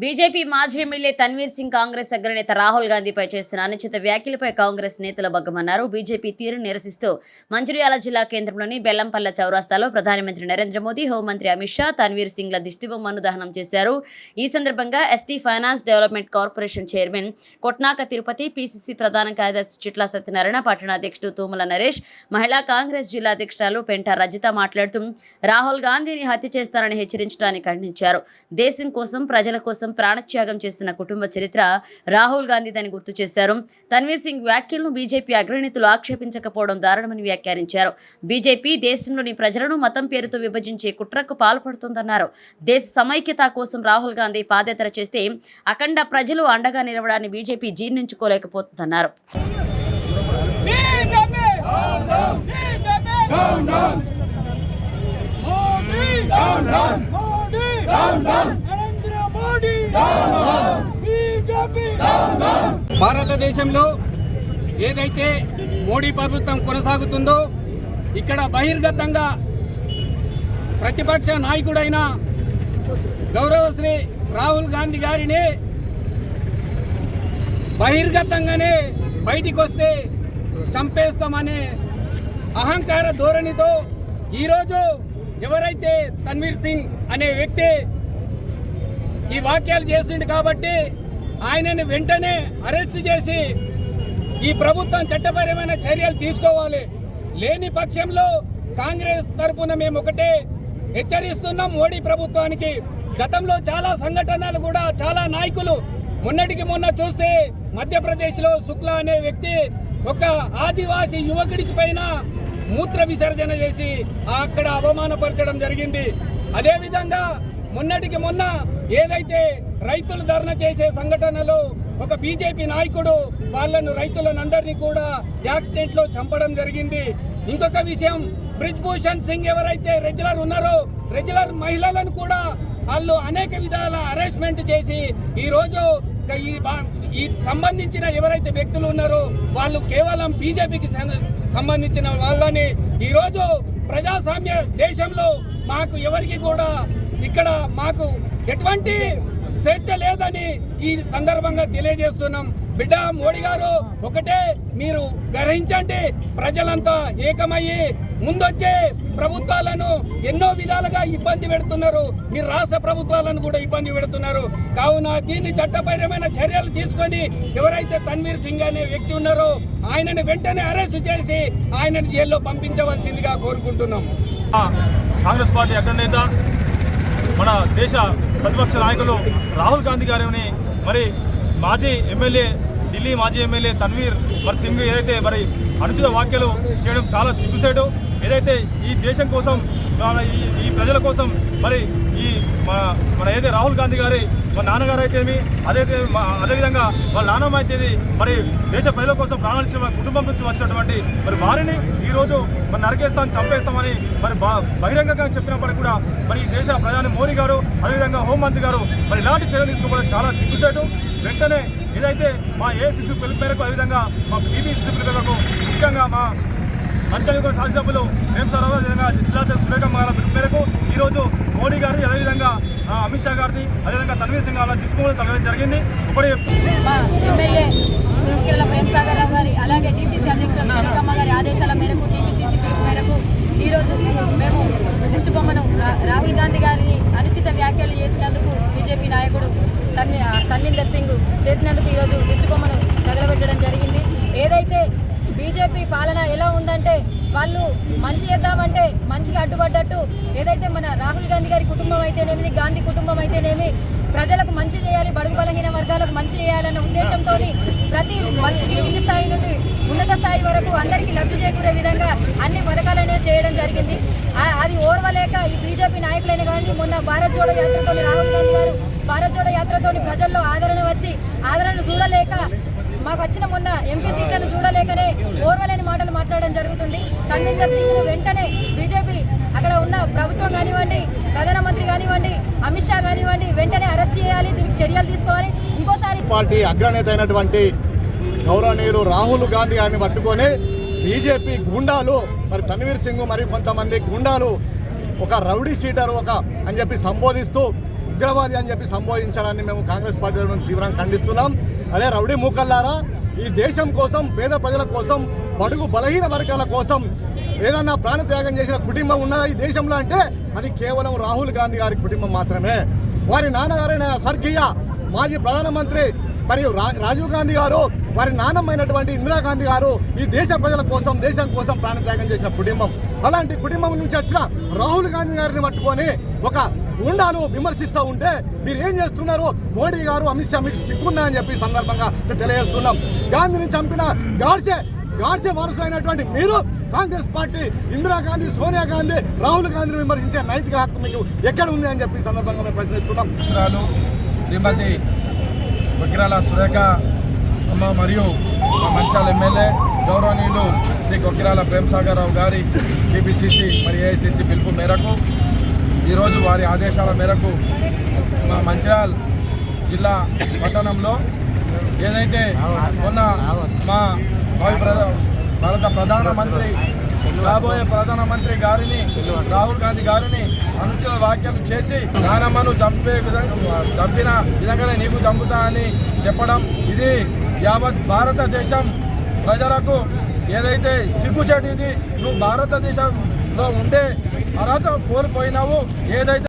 BJP మాజీ MLA Tanveer Singh Congress అగ్రనేత రాహుల్ గాంధీపై చేసిన అనుచిత వ్యాఖ్యలపై కాంగ్రెస్ నేతలు బగ్గమన్నారు. బీజేపీ తీరు నిరసిస్తూ మంచిర్యాల జిల్లా కేంద్రంలోని బెల్లంపల్ల చౌరాస్తాలో ప్రధానమంత్రి నరేంద్ర మోదీ హోంమంత్రి అమిత్ షా తన్వీర్ సింగ్ల దిష్టిబొమ్మను దహనం చేశారు. ఈ సందర్భంగా ST finance development corporation chairman Kotnaka Tirupati PCC ప్రధాన కార్యదర్శి చిట్ల సత్యనారాయణ పట్టణాధ్యక్షుడు తూమల నరేష్ మహిళా కాంగ్రెస్ జిల్లా అధ్యక్షురాలు పెంట రజిత మాట్లాడుతూ రాహుల్ గాంధీని హత్య చేస్తారని హెచ్చరించడానికి ఖండించారు. దేశం కోసం ప్రజల కోసం ప్రాణత్యాగం చేసిన కుటుంబ చరిత్ర రాహుల్ గాంధీ దాన్ని గుర్తు చేశారు. తన్వీర్ సింగ్ వ్యాఖ్యలను బీజేపీ అగ్రనేతలు ఆక్షేపించకపోవడం దారుణమని వ్యాఖ్యానించారు. బీజేపీ దేశంలోని ప్రజలను మతం పేరుతో విభజించే కుట్రకు పాల్పడుతోందన్నారు. దేశ సమైక్యత కోసం రాహుల్ గాంధీ పాదయాత్ర చేస్తే అఖండ ప్రజలు అండగా నిలవడాన్ని బీజేపీ జీర్ణించుకోలేకపోతుందన్నారు. down, down, down, down, భారతదేశంలో ఏదైతే మోడీ ప్రభుత్వం కొనసాగుతుందో ఇక్కడ బహిర్గతంగా ప్రతిపక్ష నాయకుడైన గౌరవశ్రీ రాహుల్ గాంధీ గారిని బహిర్గతంగానే బయటికి వస్తే చంపేస్తామనే అహంకార ధోరణితో ఈరోజు ఎవరైతే తన్వీర్ సింగ్ అనే వ్యక్తి ఈ వాక్యాలు చేసిండు కాబట్టి ఆయనని వెంటనే అరెస్ట్ చేసి ఈ ప్రభుత్వం చట్టపరమైన చర్యలు తీసుకోవాలి. లేని పక్షంలో కాంగ్రెస్ తరపున మేము ఒకటే హెచ్చరిస్తున్నాం మోడీ ప్రభుత్వానికి. గతంలో చాలా సంఘటనలు కూడా చాలా నాయకులు మొన్నటికి మొన్న చూస్తే మధ్యప్రదేశ్లో శుక్లా అనే వ్యక్తి ఒక ఆదివాసీ యువకుడికి పైన మూత్ర విసర్జన చేసి అక్కడ అవమానపరచడం జరిగింది. అదేవిధంగా మొన్నటికి మొన్న ఏదైతే రైతులు ధర్నా చేసే సంఘటనలో ఒక బీజేపీ నాయకుడు వాళ్ళను రైతులను అందరినీ కూడా యాక్సిడెంట్లో చంపడం జరిగింది. ఇంకొక విషయం బ్రిజ్ భూషణ్ సింగ్ ఎవరైతే రెగ్యులర్ ఉన్నారో రెగ్యులర్ మహిళలను కూడా వాళ్ళు అనేక విధాల అరేంజ్మెంట్ చేసి ఈ రోజు ఈ ఈ సంబంధించిన ఎవరైతే వ్యక్తులు ఉన్నారో వాళ్ళు కేవలం బీజేపీకి సంబంధించిన వాళ్ళని ఈ రోజు ప్రజాస్వామ్య దేశంలో మాకు ఎవరికి కూడా ఇక్కడ మాకు ఎటువంటి స్వేచ్ఛ లేదని ఈ సందర్భంగా తెలియజేస్తున్నాం. బిడ్డ మోడీ గారు ఒకటే మీరు గ్రహించండి. ప్రజలంతా ఏకమయ్యి ముందొచ్చే ప్రభుత్వాలను ఎన్నో విధాలుగా ఇబ్బంది పెడుతున్నారు. మీరు రాష్ట్ర ప్రభుత్వాలను కూడా ఇబ్బంది పెడుతున్నారు. కావున దీన్ని చట్టపరమైన చర్యలు తీసుకొని ఎవరైతే తన్వీర్ సింగ్ అనే వ్యక్తి ఉన్నారో ఆయనను వెంటనే అరెస్ట్ చేసి ఆయనను జైల్లో పంపించవలసిందిగా కోరుకుంటున్నాం. కాంగ్రెస్ పార్టీ అగ్రనేత మన దేశ ప్రతిపక్ష నాయకులు రాహుల్ గాంధీ గారిని మరి మాజీ ఎమ్మెల్యే ఢిల్లీ మాజీ ఎమ్మెల్యే తన్వీర్ మరి సింగ్ ఏదైతే మరి అనుచిత వ్యాఖ్యలు చేయడం చాలా సిగ్గుసేటు. ఏదైతే ఈ దేశం కోసం ఈ ప్రజల కోసం మరి ఈ మన మన ఏదైతే రాహుల్ గాంధీ గారి మన నాన్నగారు అయితేమి అదైతే అదేవిధంగా వాళ్ళ నాన్నమ్మ అయితేది మరి దేశ ప్రజల కోసం ప్రాణాలు ఇచ్చిన కుటుంబం నుంచి వచ్చినటువంటి మరి వారిని ఈ రోజు మరి నరికేస్తాం చంపేస్తామని మరి బా- బహిరంగంగా చెప్పినప్పటికీ కూడా మరి ఈ దేశ ప్రధాని మోడీ గారు అదేవిధంగా హోంమంత్రి గారు మరి ఇలాంటి చర్యలు తీసుకోవడం చాలా సిగ్గుచేటు వెంటనే ఏదైతే మా ఏ ఏసీసీ పిలుపు మేరకు అదేవిధంగా మా బీబీసీ పిలుపు మేరకు ముఖ్యంగా మా మంత్రివర్గ శాసనసభ్యులు ప్రేమ్ సారావు అదేవిధంగా జిల్లా గారి పిలుపు మేరకు ఈరోజు మోడీ గారిని అదేవిధంగా అమిత్ షా గారిని అదేవిధంగా తన్వీర్ సింగ్ గారిని తీసుకోవడం తగ్గడం జరిగింది. ఇప్పుడే ప్రేమ్ సాగర్ రావు గారి అలాగే అధ్యక్షులు సురేఖమ్మ గారి ఆదేశాల మేరకు టీపీసీసీ పిలుపు మేరకు ఈరోజు మేము దిష్టి బొమ్మను రా- రాహుల్ గాంధీ గారిని అనుచిత వ్యాఖ్యలు చేసినందుకు బీజేపీ నాయకుడు తన్వి తన్వీందర్ సింగ్ చేసినందుకు ఈరోజు దిష్టి బొమ్మను తగలబెట్టడం జరిగింది. ఏదైతే బీజేపీ పాలన ఎలా ఉందంటే వాళ్ళు మంచి చేద్దామంటే మంచిగా అడ్డుపడ్డట్టు ఏదైతే మన రాహుల్ గాంధీ గారి కుటుంబం అయితేనేమి గాంధీ కుటుంబం అయితేనేమి ప్రజలకు మంచి చేయాలి బడుగు బలహీన వర్గాలకు మంచి చేయాలన్న ఉద్దేశంతో ప్రతి మనిషికి కింది స్థాయి నుండి ఉన్నత స్థాయి వరకు అందరికీ లబ్ధి చేకూరే విధంగా అన్ని పథకాలను చేయడం జరిగింది. అది ఓర్వలేక ఈ బీజేపీ నాయకులైన కానీ మొన్న భారత్ జోడో యాత్రతోని రాహుల్ గాంధీ గారు భారత్ జోడో యాత్రతోని ప్రజల్లో ఆదరణ వచ్చి ఆదరణ చూడలేక మాకు వచ్చిన మొన్న ఎంపీ సీట్లను చూడలేకనే ఓర్వలేని మాటలు మాట్లాడడం జరుగుతుంది. కన్వీనర్ సింగ్ వెంటనే బీజేపీ అక్కడ ఉన్న ప్రభుత్వం కానివ్వండి ప్రధానమంత్రి కానివ్వండి అమిత్ షా కానివ్వండి వెంటనే అరెస్ట్ చేయాలి దీనికి చర్యలు తీసుకోవాలి. ఇంకోసారి పార్టీ అగ్రనేత అయినటువంటి గౌరవనీయులు రాహుల్ గాంధీ గారిని పట్టుకొని బీజేపీ గుండాలు మరి తన్వీర్ సింగ్ మరి కొంతమంది గుండాలు ఒక రౌడీ షీటర్ ఒక అని చెప్పి సంబోధిస్తూ ఉగ్రవాది అని చెప్పి సంబోధించడాన్ని మేము కాంగ్రెస్ పార్టీ తీవ్రంగా ఖండిస్తున్నాం. అదే రౌడీ మూకల్లారా? ఈ దేశం కోసం పేద ప్రజల కోసం బడుగు బలహీన వర్గాల కోసం ఏదన్నా ప్రాణత్యాగం చేసిన కుటుంబం ఉన్నదా ఈ దేశంలో అంటే? అది కేవలం రాహుల్ గాంధీ గారి కుటుంబం మాత్రమే. వారి నాన్నగారైన స్వర్గీయ మాజీ ప్రధానమంత్రి మరియు రా- రాజీవ్ గాంధీ గారు వారి నాన్నమైనటువంటి ఇందిరాగాంధీ గారు ఈ దేశ ప్రజల కోసం దేశం కోసం ప్రాణత్యాగం చేసిన కుటుంబం. అలాంటి కుటుంబం నుంచి వచ్చిన రాహుల్ గాంధీ గారిని పట్టుకొని ఒక ఉండాలు విమర్శిస్తూ ఉంటే మీరు ఏం చేస్తున్నారు? మోడీ గారు అమిత్ షా మీకు సిగ్గున్నా అని చెప్పి సందర్భంగా తెలియజేస్తున్నాం. గాంధీని చంపిన గాడ్సే గాడ్సే వారసులైనటువంటి మీరు కాంగ్రెస్ పార్టీ ఇందిరాగాంధీ సోనియా గాంధీ రాహుల్ గాంధీని విమర్శించే నైతిక హక్కు మీకు ఎక్కడ ఉంది అని చెప్పి సందర్భంగా మేము ప్రశ్నిస్తున్నాం. శ్రీమతి బకిరాల సురేఖ అమ్మ మరియు మంచాల ఎమ్మెల్యే గౌరవనీయులు శ్రీ కొక్కిరాల ప్రేమసాగరరావు గారి టీపీసీసీ మరి ఏఐసీసీ పిలుపు మేరకు ఈరోజు వారి ఆదేశాల మేరకు మా మంచిర్యాల జిల్లా పట్టణంలో ఏదైతే మొన్న మా భావి ప్రధా భారత ప్రధానమంత్రి రాబోయే ప్రధానమంత్రి గారిని రాహుల్ గాంధీ గారిని అనుచిత వ్యాఖ్యలు చేసి నానమ్మను చంపే విధంగా చంపిన విధంగానే నీకు చంపుతా అని చెప్పడం ఇది యావత్ భారతదేశం ప్రజలకు ఏదైతే సిగ్గుచేటు ఇది నువ్వు భారతదేశంలో ఉండే అర్హత కోల్పోయినావు ఏదైతే